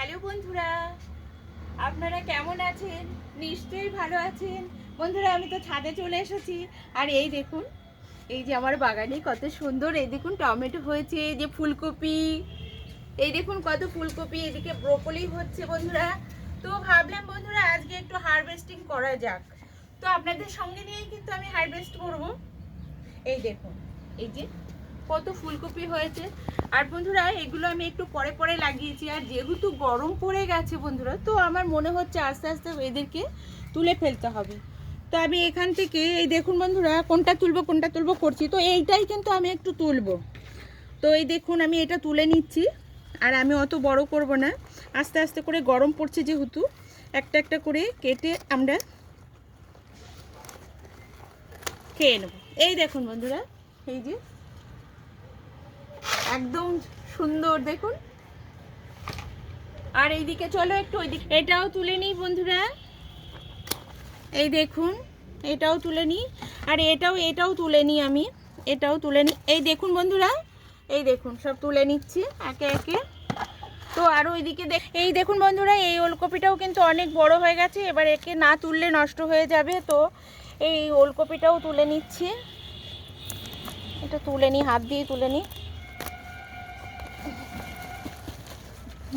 Hello বন্ধুরা, আপনারা কেমন আছেন? নিশ্চয়ই ভালো আছেন। বন্ধুরা, আমি তো ছাদে চলে এসেছি। আর এই দেখুন, এই যে আমার বাগানে কত সুন্দর, এই দেখুন টমেটো হয়েছে যে ফুলকপি। এই দেখুন কত ফুলকপি, এদিকে ব্রোকলি হচ্ছে বন্ধুরা। তো ভাবলাম বন্ধুরা, আজকে একটু হারভেস্টিং করা যাক। তো আপনাদের সঙ্গে নিয়েই কিন্তু আমি হারভেস্ট করব। এই দেখুন, এই যে কত ফুলকপি হয়েছে। আর বন্ধুরা, এগুলো আমি একটু পরে পরে লাগিয়েছি। আর যেহেতু গরম পড়ে গেছে বন্ধুরা, তো আমার মনে হচ্ছে আস্তে আস্তে এদেরকে তুলে ফেলতে হবে। তো আমি এখান থেকে, এই দেখুন বন্ধুরা, কোনটা তুলবো কোনটা তুলবো করছি। তো এইটাই কিন্তু আমি একটু তুলবো। তো এই দেখুন, আমি এটা তুলে নিচ্ছি। আর আমি অত বড় করব না। আস্তে আস্তে করে গরম পড়ছে যেহেতু। একটা একটা করে কেটে আমরা খেয়ে নেব। এই দেখুন বন্ধুরা, এই যে একদম সুন্দর, দেখুন। আর এইদিকে চলো একটু ওইদিকে এটাও তুলে নিই বন্ধুরা। এই দেখুন, এটাও তুলে নিই। আর এটাও এটাও তুলে নিই আমি। এটাও তুলে নিই। এই দেখুন বন্ধুরা, এই দেখুন, সব তুলে নিচ্ছি একে একে। তো আর ওইদিকে দেখ এই দেখুন বন্ধুরা, এই ওলকপিটাও কিন্তু অনেক বড় হয়ে গেছে। এবার একে না তুললে নষ্ট হয়ে যাবে। তো এই ওলকপিটাও তুলে নিচ্ছি। এটা তুলে নিই, হাত দিয়ে তুলে নিই।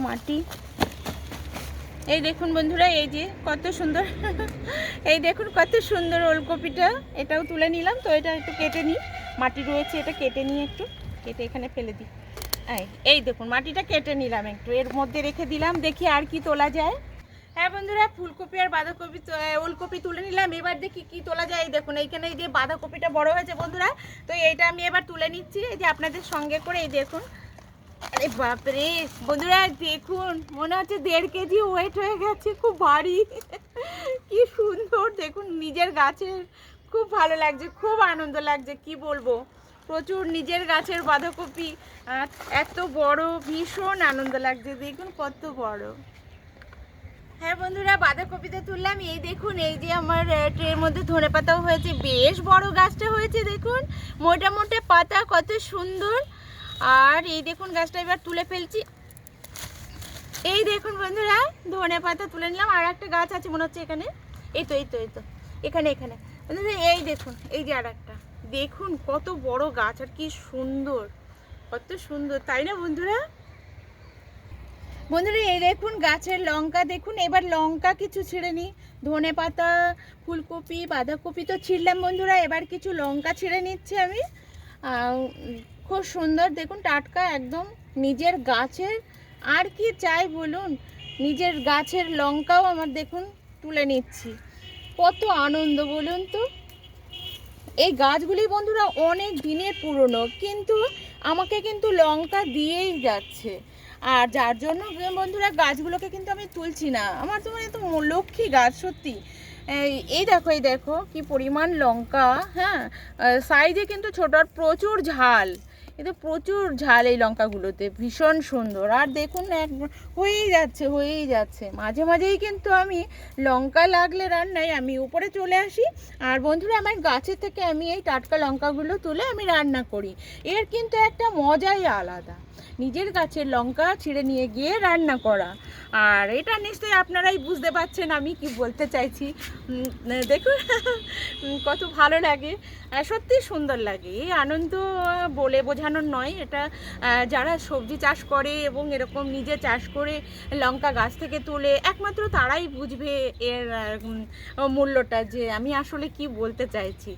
মাটি। এই দেখুন বন্ধুরা, এই যে কত সুন্দর। এই দেখুন কত সুন্দর ওলকপিটা। এটাও তুলে নিলাম, তো এটা একটু কেটে নিই। মাটি রয়েছে, এটা কেটে নিই একটু। কেটে এখানে ফেলে দিই। এই দেখুন, মাটিটা কেটে নিলাম একটু। এর মধ্যে রেখে দিলাম, দেখি আর কি তোলা যায়। হ্যাঁ বন্ধুরা, ফুলকপি আর বাঁধাকপি ওলকপি তুলে নিলাম। এবার দেখি কি তোলা যায়। এই দেখুন, এইখানে এই যে বাঁধাকপিটা বড় হয়েছে বন্ধুরা। তো এইটা আমি এবার তুলে নিচ্ছি। এই যে আপনাদের সঙ্গে করে, এই দেখুন আরে বাপরে, বন্ধুরা দেখুন, মনে হচ্ছে দেড় কেজি ওয়েট হয়ে গেছে, খুব ভারী। কি সুন্দর, দেখুন, নিজের গাছের খুব ভালো লাগছে, খুব আনন্দ লাগছে, কি বলব? প্রচুর নিজের গাছের বাঁধাকপি এত বড়, ভীষণ আনন্দ লাগছে, দেখুন কত বড়। হ্যাঁ বন্ধুরা বাঁধাকপিতে তুললাম, এই দেখুন, এই যে আমার ট্রের মধ্যে ধনে পাতাও হয়েছে, বেশ বড় গাছটা হয়েছে, দেখুন, মোটা মোটা পাতা, কত সুন্দর। আর এই দেখুন গাছটা এবার তুলে ফেলছি। এই দেখুন বন্ধুরা, ধনে পাতা তুলে নিলাম, আর একটা গাছ আছে মনে হচ্ছে এখানে। এই তো এই তো এই তো, এখানে এখানে। বন্ধুরা, এই দেখুন, এই যে আর একটা দেখুন কত বড় গাছ, আর কি সুন্দর, কত সুন্দর, তাই না বন্ধুরা? বন্ধুরা, এই দেখুন গাছের লঙ্কা, দেখুন, এবার লঙ্কা কিছু ছিঁড়ে নিই। ধনে পাতা, ফুলকপি, বাঁধাকপি তো ছিঁড়লাম বন্ধুরা, এবার কিছু লঙ্কা ছিঁড়ে নিচ্ছি আমি। খুব সুন্দর। দেখুন, টাটকা একদম নিজের গাছের। আর কি চাই বলুন? নিজের গাছের লঙ্কাও আমার দেখুন তুলে নিচ্ছি। কত আনন্দ বলুন তো। এই গাছগুলি বন্ধুরা অনেক দিনের পুরনো, কিন্তু আমাকে কিন্তু লঙ্কা দিয়েই যাচ্ছে। আর যার জন্য বন্ধুরা গাছগুলোকে কিন্তু আমি তুলছি না। আমার তো মানে তো লক্ষ্মী গাছ, সত্যি। এই- দেখো, এই দেখো কি পরিমাণ লঙ্কা হ্যাঁ? সাইজে কিন্তু ছোট আর প্রচুর ঝাল। এতে প্রচুর ঝাল এই লঙ্কাগুলোতে, ভীষণ সুন্দর। আর দেখুন না, এক হয়েই যাচ্ছে হয়েই যাচ্ছে। মাঝে মাঝেই কিন্তু আমি লঙ্কা লাগলে রান্নায় আমি উপরে চলে আসি। আর বন্ধুরা, আমার গাছের থেকে আমি এই টাটকা লঙ্কাগুলো তুলে আমি রান্না করি। এর কিন্তু একটা মজাই আলাদা। নিজের গাছের লঙ্কা ছিঁড়ে নিয়ে গিয়ে রান্না করা। আর এটা নিশ্চয়ই আপনারাই বুঝতে পারছেন, আমি কি বলতে চাইছি। দেখুন, কত ভালো লাগে। সত্যি সুন্দর লাগে। এই আনন্দ বলে বোঝানোর নয়। এটা যারা সবজি চাষ করে এবং এরকম নিজে চাষ করে লঙ্কা গাছ থেকে তুলে, একমাত্র তারাই বুঝবে এর মূল্যটা যে আমি আসলে কি বলতে চাইছি।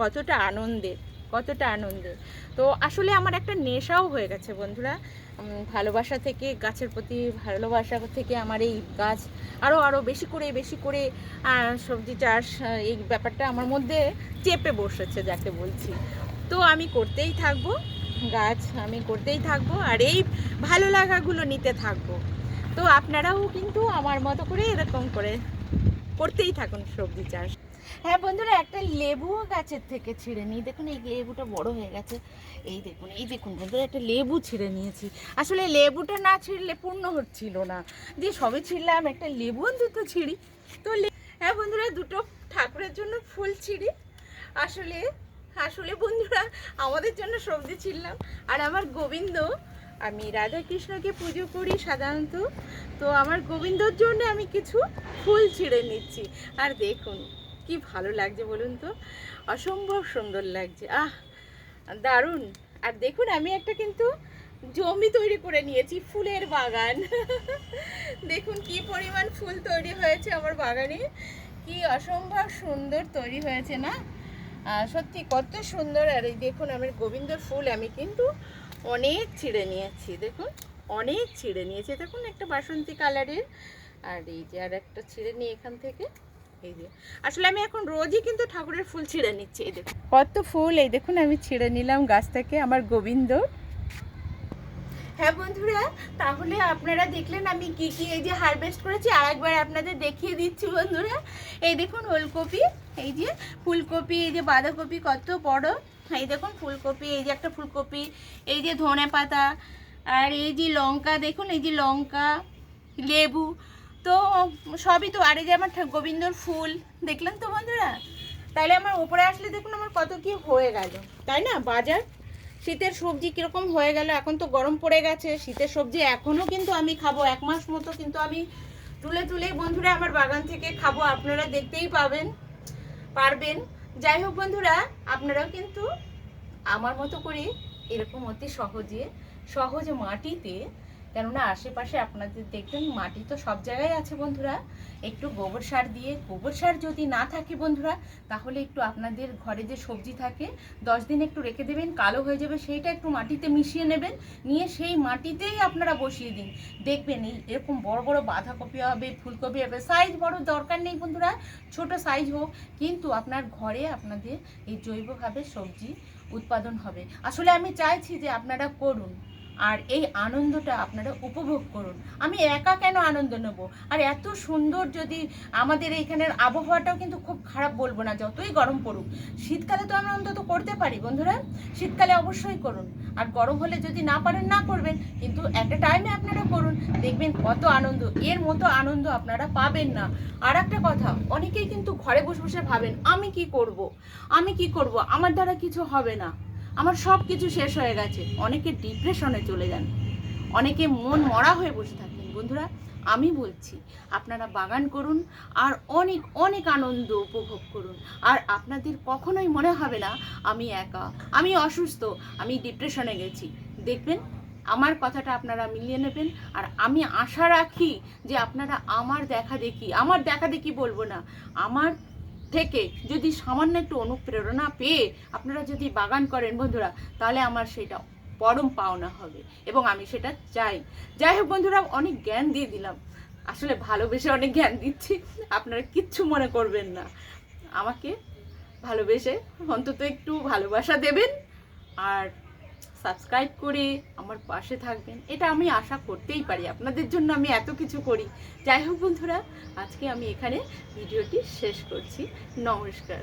কতটা আনন্দের কতটা আনন্দের তো আসলে আমার একটা নেশাও হয়ে গেছে বন্ধুরা। ভালোবাসা থেকে, গাছের প্রতি ভালোবাসা থেকে আমার এই গাছ আরও আরও বেশি করে বেশি করে সবজি চাষ, এই ব্যাপারটা আমার মধ্যে চেপে বসেছে যাকে বলছি। তো আমি করতেই থাকব। গাছ আমি করতেই থাকব আর এই ভালো লাগাগুলো নিতে থাকব। তো আপনারাও কিন্তু আমার মতো করে এরকম করে করতেই থাকুন সবজি চাষ। হ্যাঁ বন্ধুরা, একটা লেবুও গাছের থেকে ছিঁড়ে নিই। দেখুন, এই লেবুটা বড় হয়ে গেছে। এই দেখুন এই দেখুন বন্ধুরা, একটা লেবু ছিঁড়ে নিয়েছি। আসলে লেবুটা না ছিঁড়লে পূর্ণ হচ্ছিল না। দিয়ে সবে ছিঁড়লাম, একটা লেবু অন্তত ছিঁড়ি। তো হ্যাঁ বন্ধুরা, দুটো ঠাকুরের জন্য ফুল ছিঁড়ি। আসলে আসলে বন্ধুরা, আমাদের জন্য সবজি ছিঁড়লাম আর আমার গোবিন্দ, আমি রাধা কৃষ্ণকে পুজো করি সাধারণত। তো আমার গোবিন্দর জন্য আমি কিছু ফুল ছিঁড়ে নিচ্ছি। আর দেখুন, কি ভালো লাগছে বলুন তো। অসম্ভব সুন্দর লাগছে। আহ, দারুণ। আর দেখুন, আমি একটা কিন্তু জমি তৈরি করে নিয়েছি, ফুলের বাগান। দেখুন, কি পরিমাণ ফুল তৈরি হয়েছে আমার বাগানে। কি অসম্ভব সুন্দর তৈরি হয়েছে না? সত্যি কত সুন্দর। আর এই দেখুন আমার গোবিন্দর ফুল আমি কিন্তু অনেক ছিঁড়ে নিয়েছি দেখুন অনেক ছিঁড়ে নিয়েছি। দেখুন একটা বাসন্তী কালারের আর এই যে আর একটা ছিঁড়ে নিয়ে এখান থেকে। এই যে আসলে আমি এখন রোজই কিন্তু ঠাকুরের ফুল ছিঁড়ে নিচ্ছি এই দেখুন। কত ফুল এই দেখুন আমি ছিঁড়ে নিলাম গাছ থেকে আমার গোবিন্দ। হ্যাঁ বন্ধুরা তাহলে আপনারা দেখলেন আমি কি কি এই যে হারভেস্ট করেছি আর একবার আপনাদের দেখিয়ে দিচ্ছি বন্ধুরা। এই দেখুন ওলকপি এই যে ফুলকপি, এই যে বাঁধাকপি কত বড়। এই দেখুন ফুলকপি, এই যে একটা ফুলকপি, এই যে ধনে পাতা, আর এই যে লঙ্কা, দেখুন এই যে লঙ্কা, লেবু, তো সবই তো, আর এই যে আমার গোবিন্দর ফুল, দেখলেন তো বন্ধুরা? তাহলে আমার উপরে আসলে দেখুন আমার কত কি হয়ে গেল, তাই না? বাজার, শীতের সবজি কীরকম হয়ে গেল, এখন তো গরম পড়ে গেছে, শীতের সবজি এখনও কিন্তু আমি খাব, এক মাস মতো কিন্তু আমি তুলে তুলে বন্ধুরা আমার বাগান থেকে খাব, আপনারা দেখতেই পাবেন। পারবেন। যাই হোক বন্ধুরা আপনারাও কিন্তু আমার মতো করে এরকম অতি সহজে সহজ মাটিতে কেননা আশেপাশে আপনাদের দেখবেন মাটি তো সব জায়গায় আছে বন্ধুরা। একটু গোবর সার দিয়ে, গোবর সার যদি না থাকে বন্ধুরা, তাহলে একটু আপনাদের ঘরে যে সবজি থাকে, দশ দিন একটু রেখে দেবেন, কালো হয়ে যাবে, সেইটা একটু মাটিতে মিশিয়ে নেবেন, নিয়ে সেই মাটিতেই আপনারা বসিয়ে দিন। দেখবেন এই এরকম বড় বড় বাঁধাকপি হবে, ফুলকপি হবে সাইজ বড় দরকার নেই বন্ধুরা, ছোট সাইজ হোক, কিন্তু আপনার ঘরে আপনাদের এই জৈবভাবে সবজি উৎপাদন হবে। আসলে আমি চাইছি যে আপনারা করুন। আর এই আনন্দটা আপনারা উপভোগ করুন। আমি একা কেন আনন্দ নেব? আর এত সুন্দর যদি আমাদের এইখানের আবহাওয়াটাও কিন্তু খুব খারাপ বলব না, যতই গরম পড়ুক। শীতকালে তো আমরা অন্তত করতে পারি, বন্ধুরা। শীতকালে অবশ্যই করুন। আর গরম হলে যদি না পারেন, না করবেন, কিন্তু একটা টাইমে আপনারা করুন। দেখবেন কত আনন্দ, এর মতো আনন্দ আপনারা পাবেন না। আর একটা কথা, অনেকেই কিন্তু ঘরে বসে বসে ভাবেন, আমি কি করব? আমি কি করব? আমার দ্বারা কিছু হবে না। আমার সব কিছু শেষ হয়ে গেছে। অনেকে ডিপ্রেশনে চলে যান। অনেকে মন মরা হয়ে বসে থাকেন। বন্ধুরা, আমি বলছি, আপনারা বাগান করুন আর অনেক অনেক আনন্দ উপভোগ করুন। আর আপনাদের কখনোই মনে হবে না, আমি একা, আমি অসুস্থ, আমি ডিপ্রেশনে গেছি। দেখবেন, আমার কথাটা আপনারা মিলিয়ে নেবেন। আর আমি আশা রাখি যে আপনারা আমার দেখা দেখি, আমার দেখা দেখি বলব না, আমার থেকে যদি সামান্য একটু অনুপ্রেরণা পেয়ে আপনারা যদি বাগান করেন বন্ধুরা, তাহলে আমার সেটা পরম পাওনা হবে এবং আমি সেটা চাই। যাই হোক বন্ধুরা, অনেক জ্ঞান দিয়ে দিলাম। আসলে ভালোবেসে অনেক জ্ঞান দিচ্ছি, আপনারা কিচ্ছু মনে করবেন না। আমাকে ভালোবেসে অন্তত একটু ভালোবাসা দেবেন, আর সাবস্ক্রাইব করে আমার পাশে থাকবেন। এটা আমি আশা করতেই পারি। আপনাদের জন্য আমি এত কিছু করি। যাই হোক বন্ধুরা, আজকে আমি এখানে ভিডিওটি শেষ করছি। নমস্কার।